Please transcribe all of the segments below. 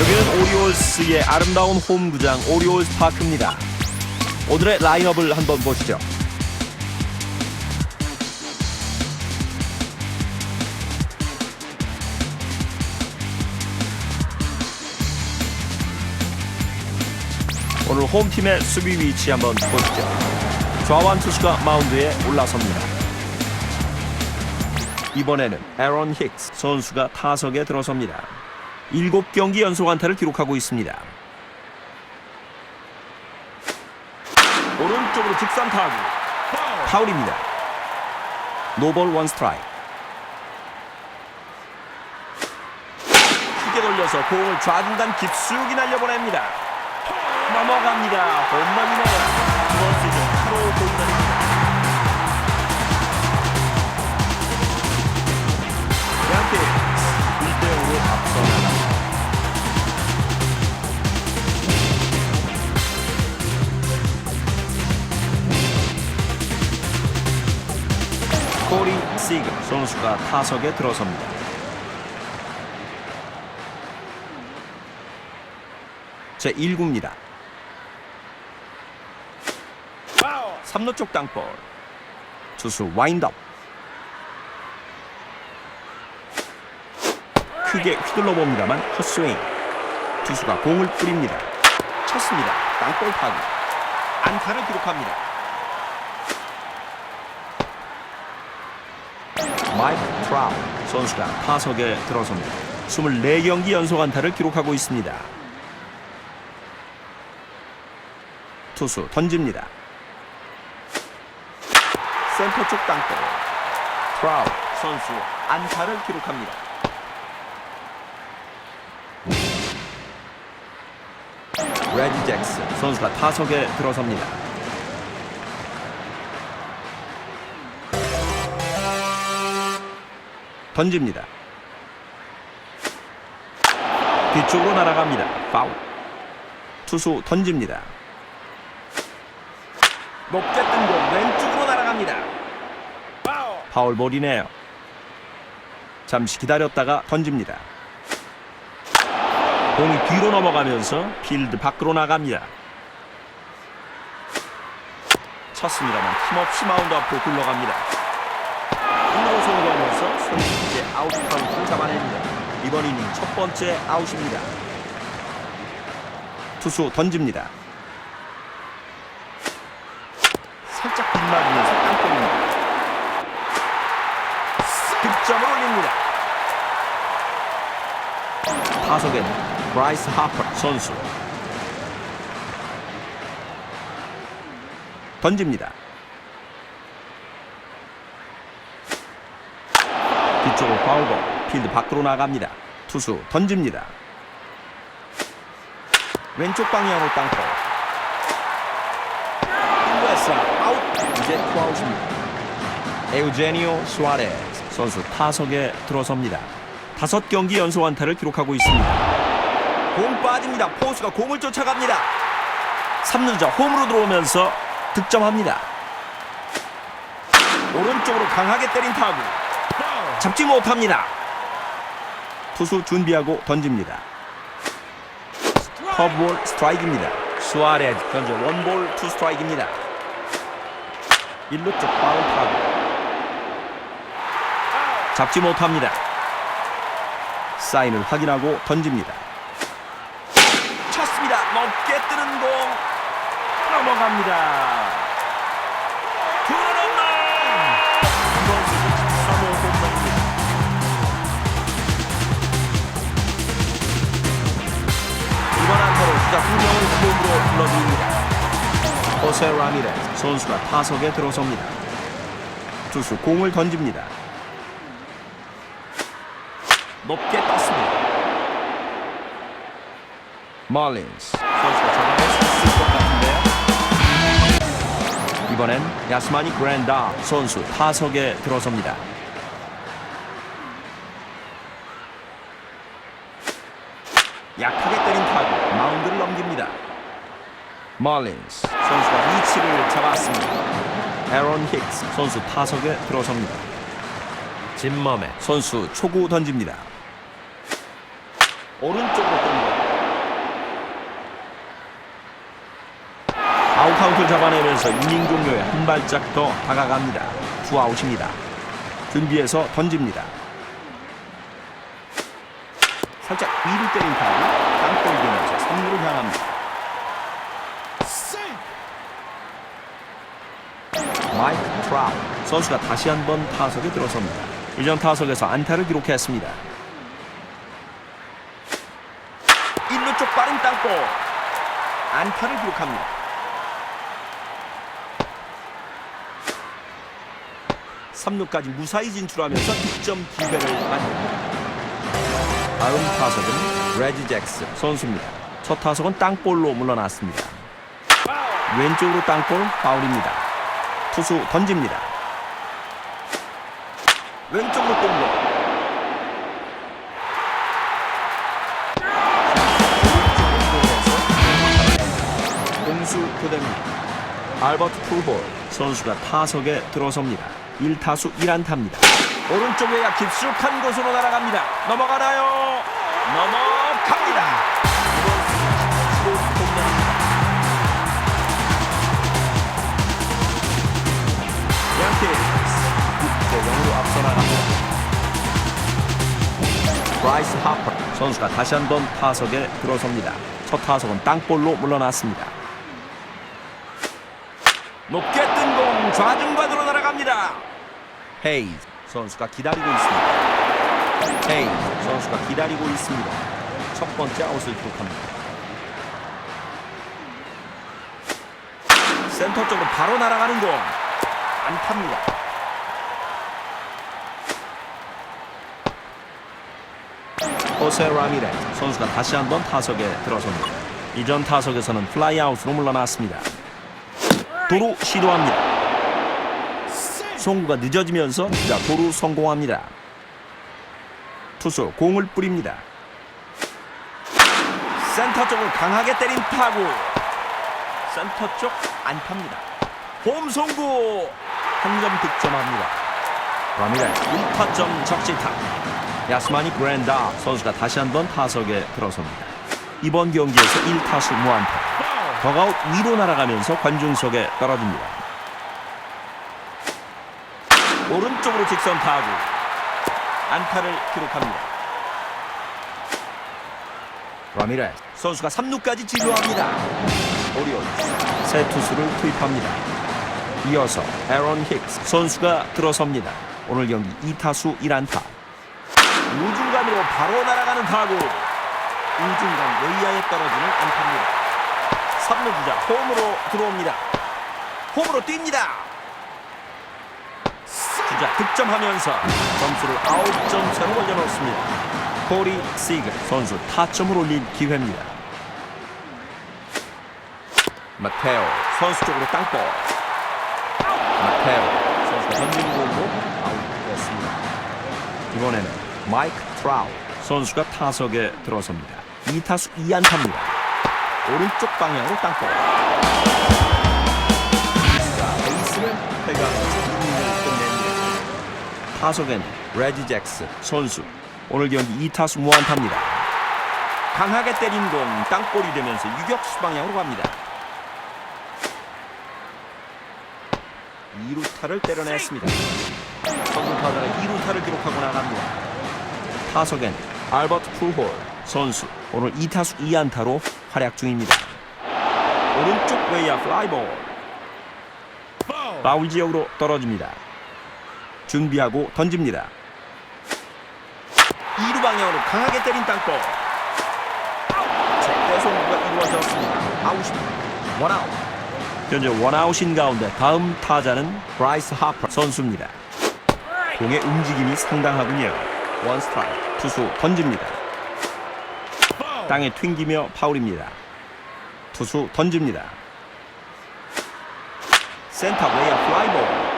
여기는 오리올스의 아름다운 홈구장 오리올스 파크입니다. 오늘의 라인업을 한번 보시죠. 오늘 홈팀의 수비 위치 한번 보시죠. 좌완 투수가 마운드에 올라섭니다. 이번에는 에런 힉스 선수가 타석에 들어섭니다. 7경기 연속 안타를 기록하고 있습니다. 오른쪽으로 직선 타구 파울입니다. 노볼 원 스트라이크 크게 돌려서 공을 좌중간 깊숙이 날려보냅니다. 넘어갑니다. 홈런이네요. 선수가 타석에 들어섭니다. 제 1구입니다. 3루 쪽 땅볼. 투수 와인드업. 크게 휘둘러 봅니다만 헛스윙. 투수가 공을 뿌립니다. 쳤습니다. 땅볼 타구. 안타를 기록합니다. 마이크 트라우 선수가 타석에 들어섭니다. 24경기 연속 안타를 기록하고 있습니다. 투수 던집니다. 센터 쪽 땅볼. 트라우 선수 안타를 기록합니다. 레디 잭슨 선수가 타석에 들어섭니다. 던집니다. 뒤쪽으로 날아갑니다. 파울. 투수 던집니다. 높게 뜬공 왼쪽으로 날아갑니다. 파울볼이네요. 잠시 기다렸다가 던집니다. 공이 뒤로 넘어가면서 필드 밖으로 나갑니다. 쳤습니다만 힘없이 마운드 앞으로 굴러갑니다. 1루로 송구하면서 손쉽게 아웃 카운트를 잡아냅니다. 이번 이닝 첫 번째 아웃입니다. 투수 던집니다. 살짝 빗맞으면서 땅볼입니다. 득점을 올립니다. 타석에는 브라이스 하퍼 선수 던집니다. 뒤쪽으로 파울볼 필드 밖으로 나갑니다. 투수 던집니다. 왼쪽 방향으로 땅볼 1루에서 아웃 이제 투아웃입니다. 에우제니오 수아레스 선수 타석에 들어섭니다. 다섯 경기 연속 안타를 기록하고 있습니다. 공 빠집니다. 포수가 공을 쫓아갑니다. 3루자 홈으로 들어오면서 득점합니다. 오른쪽으로 강하게 때린 타구 잡지 못합니다. 투수 준비하고 던집니다. 커브볼 스트라이크입니다. 수아레즈 현재 원볼 투 스트라이크입니다. 1루 쪽 파울 타구 잡지 못합니다. 사인을 확인하고 던집니다. 쳤습니다. 높게 뜨는 공 넘어갑니다. 이번 안타로 주자 2명을 홈으로 불러줍니다. 호세 라미레스 선수가 타석에 들어섭니다. 투수 공을 던집니다. 높게 떴습니다. 말린스 선수가 잡아낼 수 있을 것 같은데요. 이번엔 야스마니 그랜다 선수 타석에 들어섭니다. 멀린스 선수가 위치를 잡았습니다. 에런 힉스 선수 타석에 들어섭니다. 진멈에 선수 초구 던집니다. 오른쪽으로 뜹니다. 아웃카운트를 잡아내면서 이닝 종료에 한 발짝 더 다가갑니다. 투아웃입니다. 준비해서 던집니다. 살짝 위로 때린 타구 땅볼 되면서 3루를 향합니다. 마이크 트라우 선수가 다시 한번 타석에 들어섭니다. 이전 타석에서 안타를 기록했습니다. 1루 쪽 빠른 땅볼 안타를 기록합니다. 삼루까지 무사히 진출하면서 득점 기회를 만듭니다. 다음 타석은 레지 잭스 선수입니다. 첫 타석은 땅볼로 물러났습니다. 왼쪽으로 땅볼 파울입니다. 투수 던집니다. 왼쪽으로 뜬거 공수 교대입니다. 알버트 풀볼 선수가 타석에 들어섭니다. 1타수 1안타입니다. 오른쪽 외야 깊숙한 곳으로 날아갑니다. 넘어가나요? 넘어갑니다. 0으로 앞서 나갑니다. 브라이스 하퍼 선수가 다시 한 번 타석에 들어섭니다. 첫 타석은 땅볼로 물러났습니다. 높게 뜬 공 좌중간으로 날아갑니다. 헤이즈 선수가 기다리고 있습니다. 헤이즈 선수가 기다리고 있습니다. 첫 번째 아웃을 기록합니다. 센터 쪽으로 바로 날아가는 공 안타입니다. 호세 라미레 선수가 다시 한번 타석에 들어섭니다. 이전 타석에서는 플라이아웃으로 물러났습니다. 도루 시도합니다. 송구가 늦어지면서 자 도루 성공합니다. 투수 공을 뿌립니다. 센터 쪽을 강하게 때린 타구. 센터 쪽 안타입니다. 홈 송구 한 점 득점합니다. 라미레 1타점 적시타. 야스마니 그랜다 선수가 다시 한번 타석에 들어섭니다. 이번 경기에서 1타수 무안타. 더가웃 위로 날아가면서 관중석에 떨어집니다. 오른쪽으로 직선 타구 안타를 기록합니다. 라미레 선수가 3루까지 진루합니다. 오리온즈 새 투수를 투입합니다. 이어서 에런 힉스 선수가 들어섭니다. 오늘 경기 2타수 1안타. 바로 날아가는 타구. 우중간 외야에 떨어지는 안타입니다. 3루 주자 홈으로 들어옵니다. 홈으로 뜁니다. 주자 득점하면서 점수를 9점 차로 올려놓습니다. 코리 시글 선수 타점을 올릴 기회입니다. 마테오 선수 쪽으로 땅볼. 마테오 선수가 던지는 공으로 아웃됐습니다. 이번에는 마이크 트라우 선수가 타석에 들어섭니다. 2타수 2안타입니다. 오른쪽 방향으로 땅볼. 자, 베이스를 끝냅니다. 타석엔 레지 잭스 선수. 오늘 경기 2타수 무안타입니다. 강하게 때린 공 땅볼이 되면서 유격수 방향으로 갑니다. 2루타를 때려냈습니다. 선두 타자가 2루타를 기록하고 나갑니다. 타석엔 알버트 풀홀 선수 오늘 2타수 2안타로 활약 중입니다. 오른쪽 외야 플라이볼 파울 지역으로 떨어집니다. 준비하고 던집니다. 2루 방향으로 강하게 때린 땅볼 제때 송구가 이루어졌습니다. 아웃입니다. 원아웃 현재 원아웃인 가운데 다음 타자는 브라이스 하퍼 선수입니다. 공의 움직임이 상당하군요. 원 스트라이크 투수 던집니다. 땅에 튕기며 파울입니다. 투수 던집니다. 센터 외야 플라이볼.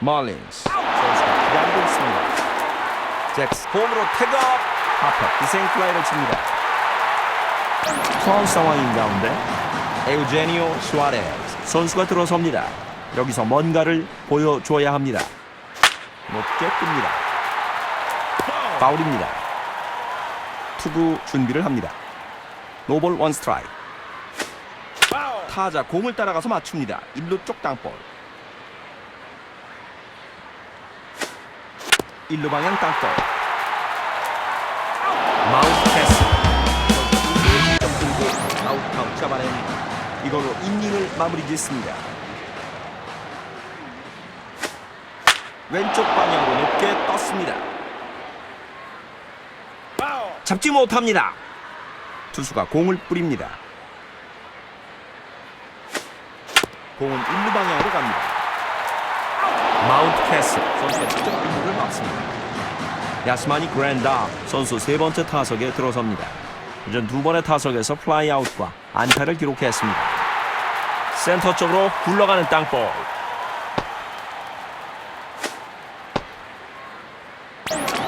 말린스 선수가 기다리고 있습니다. 잭스 홈으로 태업 하퍼 희생 플라이를 칩니다. 처음 상황인 가운데 에우제니오 수아레스 선수가 들어섭니다. 여기서 뭔가를 보여줘야 합니다. 높게 뜹니다. 파울입니다. 투구 준비를 합니다. 노볼 원 스트라이크. 타자 공을 따라가서 맞춥니다. 1루 쪽 땅볼. 1루 방향 땅볼. 마운트 패스. 직접 들고 아웃 카운트 잡아냅니다. 이걸로 인닝을 마무리 짓습니다. 왼쪽 방향으로 높게 떴습니다. 잡지 못합니다. 투수가 공을 뿌립니다. 공은 1루 방향으로 갑니다. 마운트 캐스 선수가 직접 1루를 막습니다. 야스마니 그랜다 선수 세 번째 타석에 들어섭니다. 이전 두 번의 타석에서 플라이아웃과 안타를 기록했습니다. 센터 쪽으로 굴러가는 땅볼.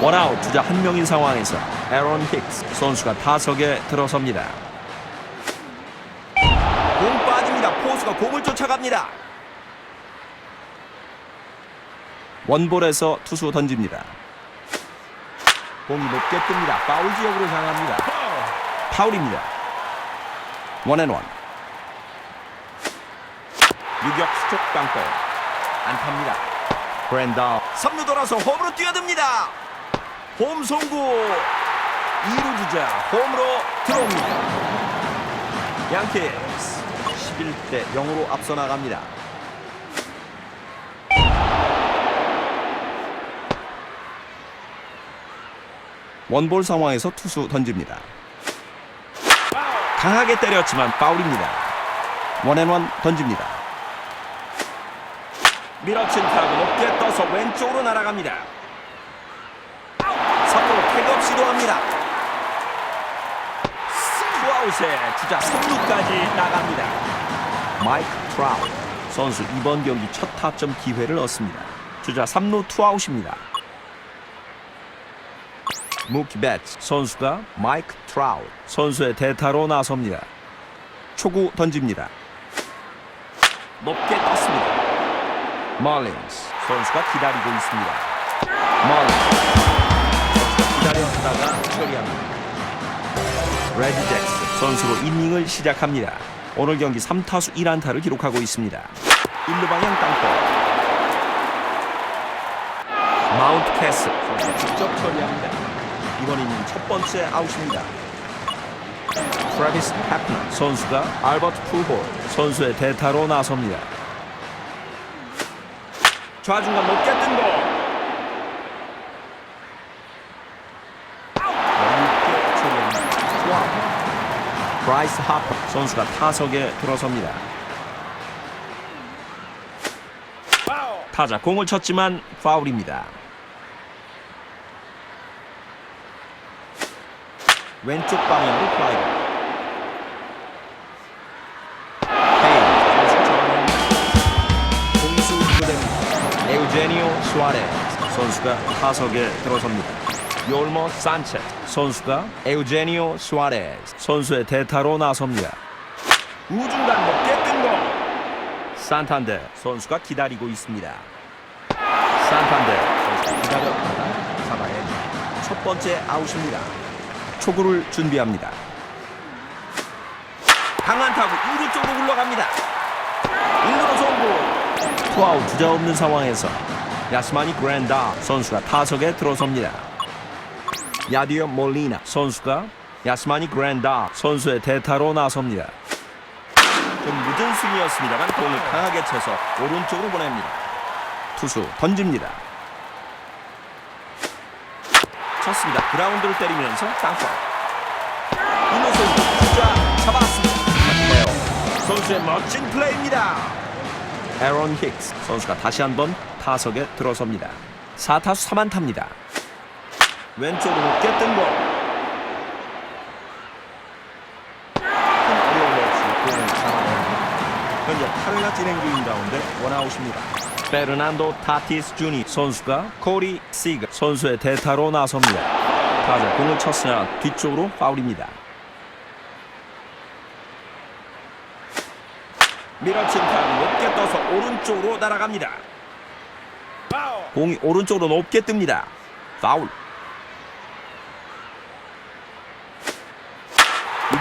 원아웃 주자 한 명인 상황에서 에런 힉스 선수가 타석에 들어섭니다. 공 빠집니다. 포수가 공을 쫓아갑니다. 원볼에서 투수 던집니다. 공이 높게 뜹니다. 파울 지역으로 향합니다. 파울입니다. 원앤원. 유격수 쪽 땅볼. 안타입니다. 브랜다 3루 돌아서 홈으로 뛰어듭니다. 홈 송구 2루 주자 홈으로 들어옵니다. 양키스 11대 0으로 앞서 나갑니다. 원볼 상황에서 투수 던집니다. 강하게 때렸지만 파울입니다. 원앤원 던집니다. 밀어친 타구 높게 떠서 왼쪽으로 날아갑니다. 3루로 태업 시도합니다. 투아웃에 주자 3루까지 나갑니다. 마이크 트라우 선수 이번 경기 첫 타점 기회를 얻습니다. 주자 3루 투아웃입니다. 무키 배츠 선수가 마이크 트라우 선수의 대타로 나섭니다. 초구 던집니다. 높게 떴습니다. 멀린스 선수가 기다리고 있습니다. 멀린스 레디 잭스 선수로 이닝을 시작합니다. 오늘 경기 3타수 1안타를 기록하고 있습니다. 1루 방향 땅볼. 마운트 캐스 직접 처리합니다. 이번 이닝 첫 번째 아웃입니다. 트래비스 패프너 선수가 알버트 푸홀 선수의 대타로 나섭니다. 좌중간 높게 뜬 공. 브라이스 하퍼 선수가 타석에 들어섭니다. 타자 공을 쳤지만 파울입니다. 왼쪽 방향으로 플라이. 에우제니오 수아레스 선수가 타석에 들어섭니다. 요르모 산체 선수가 에우제니오 수아레스 선수의 대타로 나섭니다. 우중간 높게 뜬 공. 산탄데 선수가 기다리고 있습니다. 산탄데 선수가 기다렸다가 잡아내 첫 번째 아웃입니다. 초구를 준비합니다. 강한 타구 2루 쪽으로 굴러갑니다. 1루로 송구. 투아웃 주자 없는 상황에서 야스마니 그랜다 선수가 타석에 들어섭니다. 야디오 몰리나 선수가 야스마니 그랜다 선수의 대타로 나섭니다. 좀 늦은 스윙이었습니다만 공을 강하게 쳐서 오른쪽으로 보냅니다. 투수 던집니다. 쳤습니다. 그라운드를 때리면서 땅볼. 이노선 주자 잡았습니다. 선수의 멋진 플레이입니다. 에런 힉스 선수가 다시 한번 타석에 들어섭니다. 4타수 3안타입니다. 왼쪽으로 공을 잡아냅니다. 현재 8회가 진행 중인 가운데 원아웃입니다. 페르난도 타티스 주니 선수가 코리 시그 선수의 대타로 나섭니다. 타자 공을 쳤으나 뒤쪽으로 파울입니다. 밀어친 타구 높게 떠서 오른쪽으로 날아갑니다. 공이 오른쪽으로 높게 뜹니다. 파울.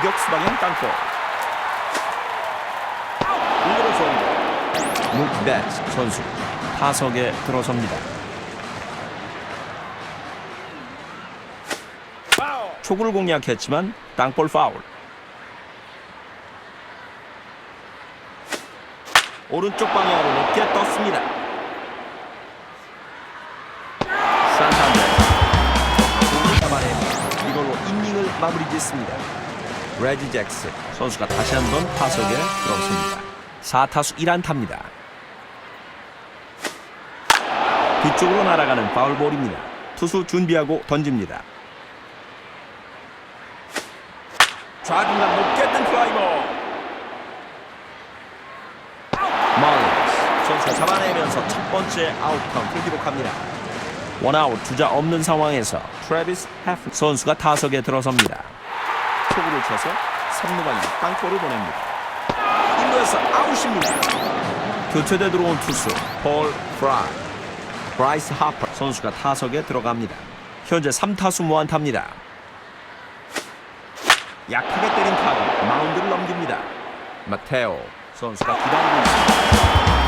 유격수 방향 땅볼. 묵 베츠 선수 타석에 들어섭니다. 초구를 공략했지만 땅볼 파울. 오른쪽 방향으로 높게 떴습니다. 산타nder 공을 잡아내 이걸로 이닝을 마무리 짓습니다. 레지 잭슨 선수가 다시 한번 타석에 들어섭니다. 4타수 1안타입니다. 뒤쪽으로 날아가는 파울볼입니다. 투수 준비하고 던집니다. 좌중간 높게 뜬 플라이볼. 말린스 선수가 잡아내면서 첫 번째 아웃 카운트를 기록합니다. 원아웃 주자 없는 상황에서 트래비스 해프 선수가 타석에 들어섭니다. 초구를 쳐서 3루방에 땅볼을 보냅니다. 1루에서 아웃입니다. 교체돼 들어온 투수 폴 프라이 브라이스 하퍼 선수가 타석에 들어갑니다. 현재 3타수 무안타입니다. 약하게 때린 타구 마운드를 넘깁니다. 마테오 선수가 기다리고 있습니다.